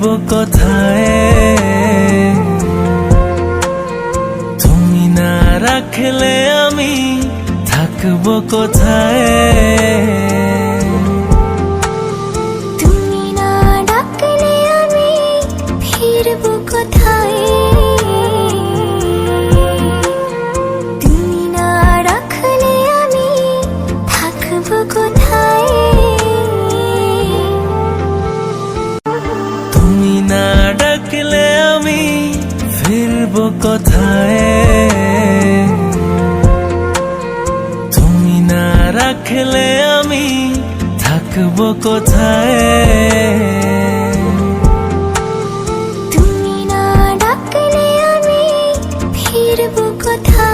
কোথায়। তুমি না রাখলে আমি থাকব কোথায়? তুমি না ডাকলে আমি ফিরব কোথায়? যাব কোথায়। তুমি না রাখলে আমি থাকব কোথায়? তুমি না ডাকলে আমি ফিরব কোথায়?